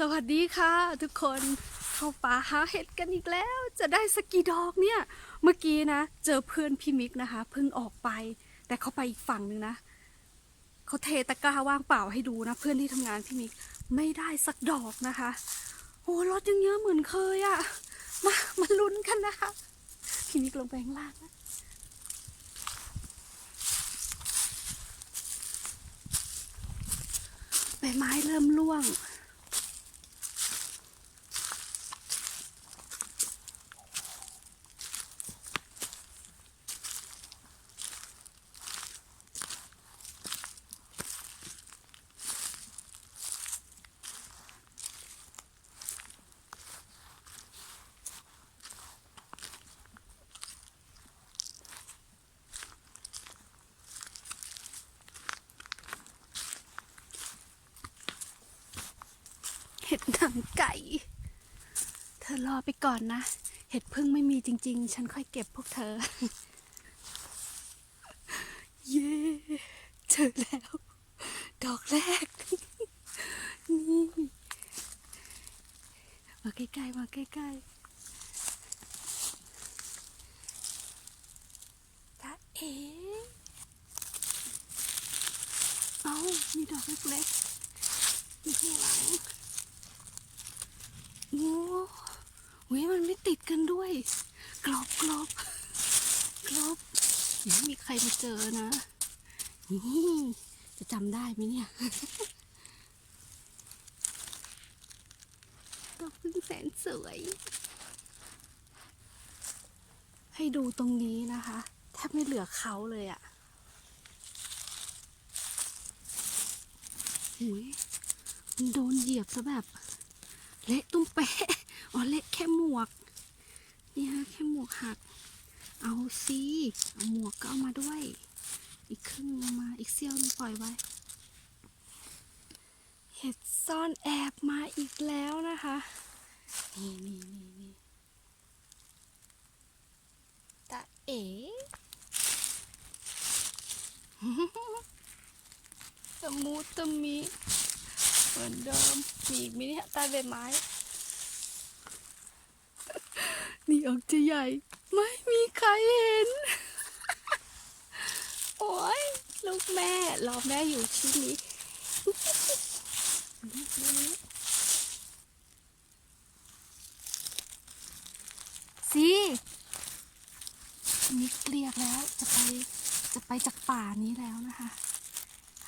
สวัสดีค่ะ ทุกคนเข้าป่าหาเห็ดกันอีกแล้ว จะได้สักกี่ดอกเนี่ย เมื่อกี้นะ เจอเพื่อนพี่มิกนะคะเพิ่งออกไป แต่เขาไปอีกฝั่งหนึ่งนะเขาเทตะกร้าว่างเปล่าให้ดูนะ เพื่อนที่ทำงานพี่มิกไม่ได้สักดอกนะคะโอ้รถยังเยอะเหมือนเคยอะมามาลุ้นกันนะคะ พี่มิกลงไปข้างล่างนะใบไม้เริ่มร่วง ห็ดหนังไก่ เธอรอไปก่อนนะ เห็ดพึ่งไม่มีจริง ๆ ฉันค่อยเก็บพวกเธอ เย้เจอแล้ว ดอกแรก นี่ มาใกล้ๆ มาใกล้ๆตาเอ๋เอ้ามีดอกเล็กๆอยู่ข้างหลัง โอ้โหมันไม่ติดกันด้วย กรอบกรอบกรอบอย่ามีใครมาเจอนะ นี่ จะจำได้ไหมเนี่ยดอกพึ่งแสนสวย ให้ดูตรงนี้นะคะแทบไม่เหลือเขาเลยอะ่ะหุยมันโดนเหยียบซะแบบ เละตุ้มเป๊ะอ๋อเละแค่หมวก นี่ฮะแค่หมวกหัก เอาสิเอาหมวกก็เอามาด้วย อีกครึ่งเอามาอีกเสี้ยวนึงปล่อยไว้ เห็ดซ่อนแอบมาอีกแล้วนะคะ นี่นี่นี่นี่ตาเอ๋ตะมูตะมี เหมือนเดิม มีอีกมเนี่ใต้ใบไม้ นี่ออกจะใหญ่ ไม่มีใครเห็น โอ้ยลูกแม่ รอแม่อยู่ที่นี้สินิกเรียกแล้วจะไปจะไปจากป่านี้แล้วนะคะ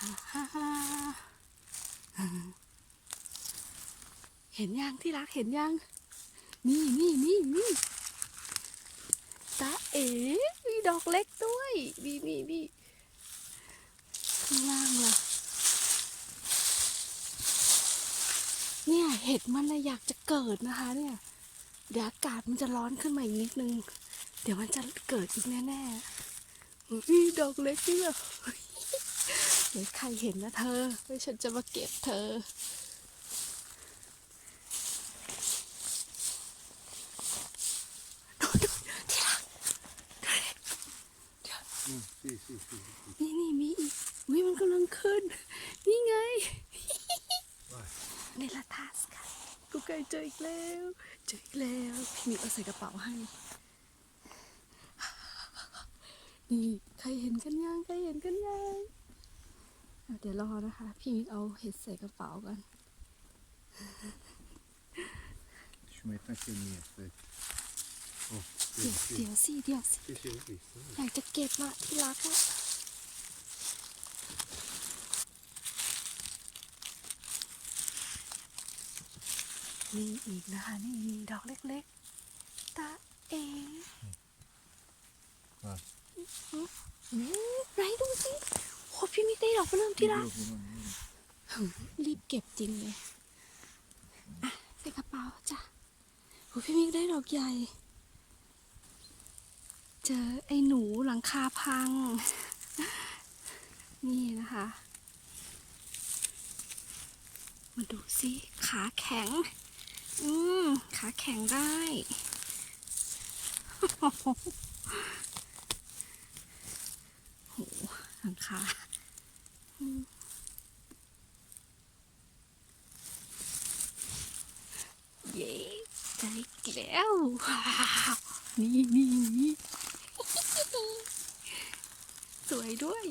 ฮ่าฮ่า เห็นยังที่รักเห็นยัง นี่นี่นี่นี่ตาเอ๋มีดอกเล็กด้วยนี่นี่นี่ข้างล่างล่ะเนี่ยเห็ดมันนะอยากจะเกิดนะคะ เนี่ย เดี๋ยวอากาศมันจะร้อนขึ้นมาอีกนิดนึง เดี๋ยวมันจะเกิดอีกแน่ๆอุ้ยดอกเล็กนี่แบบ ดี๋ยวใครเห็นนะเธอไม่ฉันจะมาเก็บเธอ Mm, sì, sì, sì. นี่นี่มีอีกวิมันกำลังขึ้น นี่ไง Vai. เนลาทัสค่ะกูไก่เจออีกแล้ว เจออีกแล้วพี่มิกเอาใส่กระเป๋าให้นี่ใครเห็นกันยังใครเห็นกันยัง เดี๋ยวรอนะคะ พี่มิกเอาเห็ดใส่กระเป๋ากัน Ci metto anche il mio, aspetta. Oh, เดี๋ยว sì, เดี๋ยวสิเดี๋ยวสิ sì, sì, l'ho visto. อยากจะเก็บอะที่รักอะนี่อีกนะคะ นี่มีดอกเล็กๆ ตาเอ๋ Vai. อืมไหนดูสิโหพี่มิกได้ดอกเริ่มที่รักรีบเก็บจริงเลยอะใส่กระเป๋าจ้ะโหพี่มิกได้ดอกใหญ่ เจอไอ้หนูหลังคาพัง นี่นะคะ มาดูสิขาแข็ง อืมขาแข็งได้โหหลังคา เย้ได้แล้วนี่นี่นี่สวยด้วย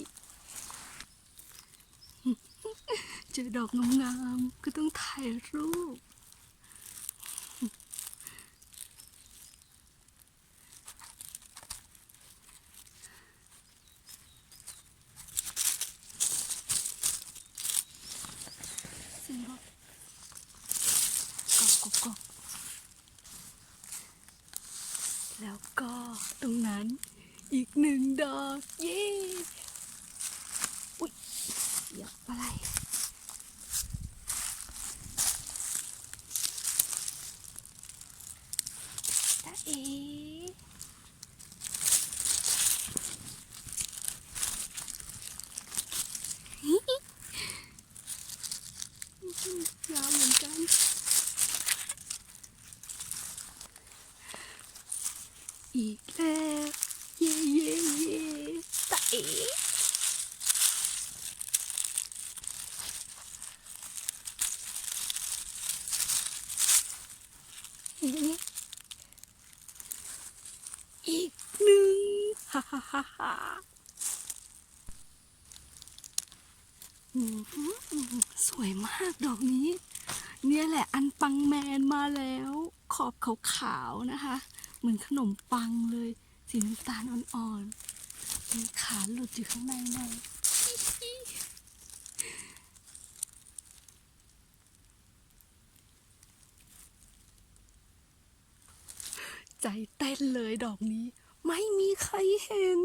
เจอดอกงามๆก็ต้องถ่ายรูป หนึ่งดอกเย้อุ๊ยเหยียบอะไรตาเอยาวเหมือนกันอีกแล้ว เย่เย่เย่ตาเอ๋ อีกหนึ่งฮ่าฮ่าฮ่าฮ่าสวยมากดอกนี้ เนี่ยแหละอันปังแมนมาแล้ว ขอบขาวๆนะคะ เหมือนขนมปังเลย สีน้ำตาลอ่อนๆมีขาหลุดอยู่ข้างในใน ใจเต้นเลยดอกนี้ ไม่มีใครเห็น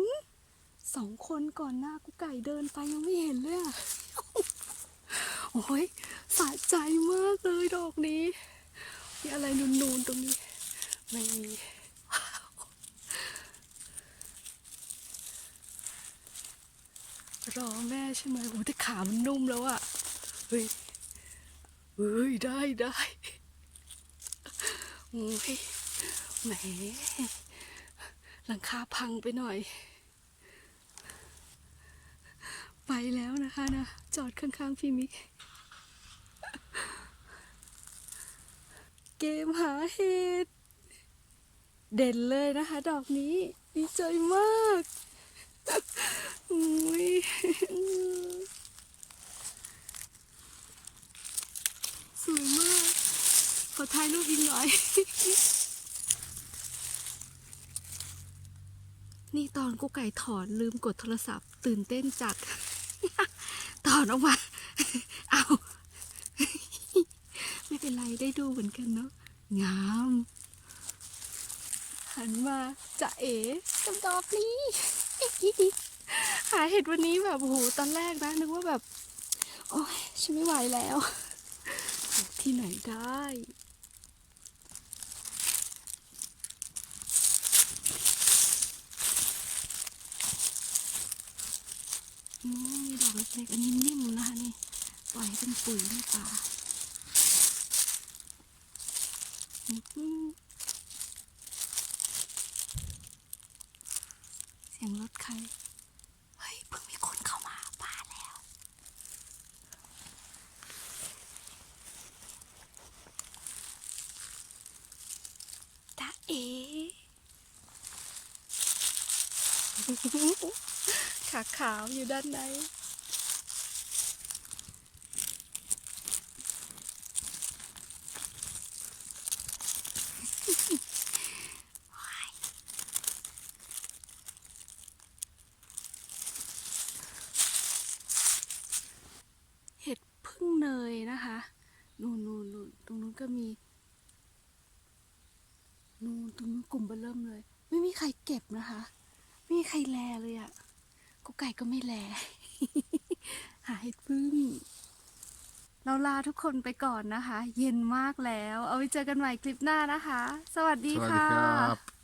สองคนก่อนหน้ากูไก่เดินไปยังไม่เห็นเลยอะโอ้ยสะใจมากเลยดอกนี้ มีอะไรนูนๆตรงนี้ ไม่มี รอแม่ใช่ไหมโอ้แต่ขามันนุ่มแล้วอะเฮ้ย เฮ้ย ได้ได้โอ้ย แหมหลังคาพังไปหน่อย ไปแล้วนะคะนะ จอดข้างๆพี่มิก เกมหาเห็ดเด่นเลยนะคะ ดอกนี้ ดีใจมากอุ้ยสวยมาก ขอถ่ายรูปอีกหน่อย นี่ตอนกูไก่ถอนลืมกดโทรศัพท์ ตื่นเต้นจัด ถอนออกมาเอาไม่เป็นไรได้ดูเหมือนกันเนาะงาม หันมาจะเอ๋กับดอกนี้หาเห็ดวันนี้แบบโอ้โหตอนแรกนะนึกว่าแบบ โอ้ยฉันไม่ไหวแล้ว ที่ไหนได้ มีดอกเล็กๆอันนี้นิ่มนะคะนี่ปล่อยเป็นปุ๋ยในป่าเสียงรถใคร เฮ้ยเพิ่งมีคนเข้ามาบ้าแล้ว ตาเอ ขาขาวอยู่ด้านในเห็ดพึ่งเนยนะคะ นู่นนูนนูนตรงนู้นก็มี นู่นตรงนู้นกลุ่มเบเริ่มเลย ไม่มีใครเก็บนะคะ ไม่มีใครแลเลยอะ่ะ กูไก่ก็ไม่แล หาเห็ดพึ่งเราลาทุกคนไปก่อนนะคะ เย็นมากแล้ว เอาไว้เจอกันใหม่คลิปหน้านะคะ สวัสดีสวัสดีค่ะ ครับ